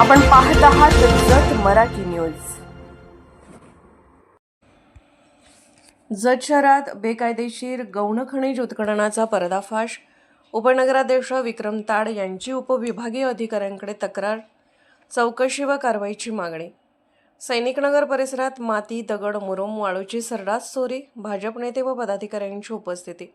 आपण पाहत आहात जत मराठी न्यूज. जत शहरात बेकायदेशीर गौण खनिज उत्खननाचा पर्दाफाश उपनगराध्यक्ष विक्रम ताड यांची उपविभागीय अधिकाऱ्यांकडे तक्रार चौकशी व कारवाईची मागणी. सैनिकनगर परिसरात माती दगड मुरुम वाळूची सर्रास चोरी भाजप नेते व पदाधिकाऱ्यांची उपस्थिती.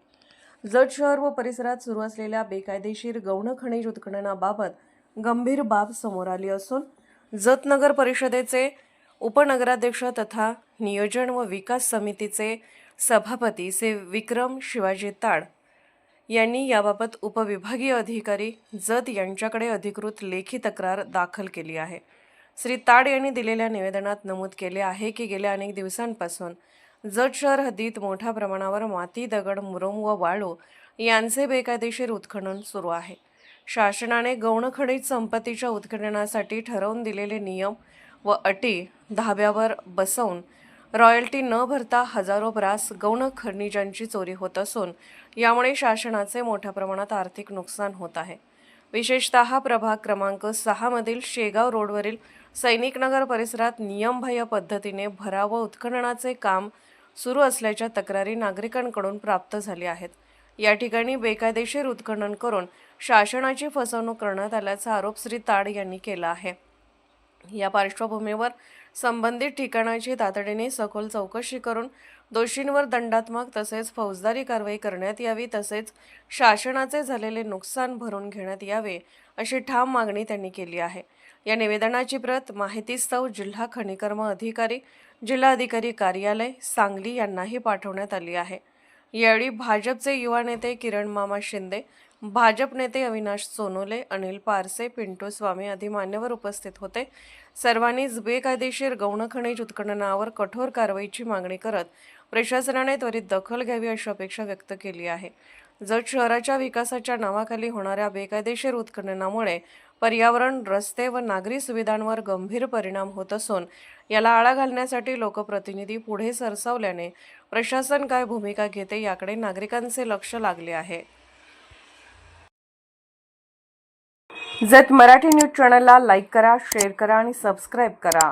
जत शहर व परिसरात सुरू असलेल्या बेकायदेशीर गौण खनिज उत्खननाबाबत गंभीर बाब समोर आली असून जत नगर परिषदेचे उपनगराध्यक्ष तथा नियोजन व विकास समितीचे सभापती से विक्रम शिवाजी ताड यांनी याबाबत उपविभागीय अधिकारी जत यांच्याकडे अधिकृत लेखी तक्रार दाखल केली आहे. श्री ताड यांनी दिलेल्या निवेदनात नमूद केले आहे की गेल्या अनेक दिवसांपासून जत शहर हद्दीत मोठ्या प्रमाणावर माती दगड मुरम व वाळू यांचे बेकायदेशीर उत्खनन सुरू आहे. शासनाने गौण खनिज संपत्तीच्या उत्खननासाठी ठरवून दिलेले नियम व अटी धाब्यावर बसवून रॉयल्टी न भरता हजारो ब्रास गौण खनिजांची चोरी होत असून यामुळे शासनाचे मोठ्या प्रमाणात आर्थिक नुकसान होत आहे. विशेषतः प्रभाग क्रमांक सहामधील शेगाव रोडवरील सैनिकनगर परिसरात नियमबाह्य पद्धतीने भराव उत्खननाचे काम सुरू असल्याच्या तक्रारी नागरिकांकडून प्राप्त झाली आहेत. या ठिकाणी बेकायदेशीर उत्खनन करून शासनाची फसवणूक करण्यात आल्याचा आरोप श्री ताड यांनी केला आहे. या पार्श्वभूमीवर संबंधित ठिकाणाची तातडीने सखोल चौकशी करून दोषींवर दंडात्मक तसेच फौजदारी कारवाई करण्यात यावी तसेच शासनाचे झालेले नुकसान भरून घेण्यात यावे अशी ठाम मागणी त्यांनी केली आहे. या निवेदनाची प्रत माहितीस्तव जिल्हा खनिकर्म अधिकारी जिल्हाधिकारी कार्यालय सांगली यांनाही पाठवण्यात आली आहे. यावेळी भाजपचे युवा नेते किरण मामा शिंदे भाजप नेते अविनाश सोनोले अनिल पारसे पिंटू स्वामी आदी मान्यवर उपस्थित होते. सर्वांनीच बेकायदेशीर गौण खनिज उत्खननावर कठोर कारवाईची मागणी करत प्रशासनाने त्वरित दखल घ्यावी अशी अपेक्षा व्यक्त केली आहे. जत शहराच्या विकासाच्या नावाखाली होणाऱ्या बेकायदेशीर उत्खननामुळे पर्यावरण रस्ते व नागरी सुविधांवर गंभीर परिणाम होत असून याला आळा घालण्यासाठी लोकप्रतिनिधी पुढे सरसावल्याने प्रशासन काय भूमिका घेते याकडे नागरिकांचे लक्ष लागले आहे. जत मराठी न्यूज चॅनलला लाईक करा शेअर करा आणि सबस्क्राईब करा.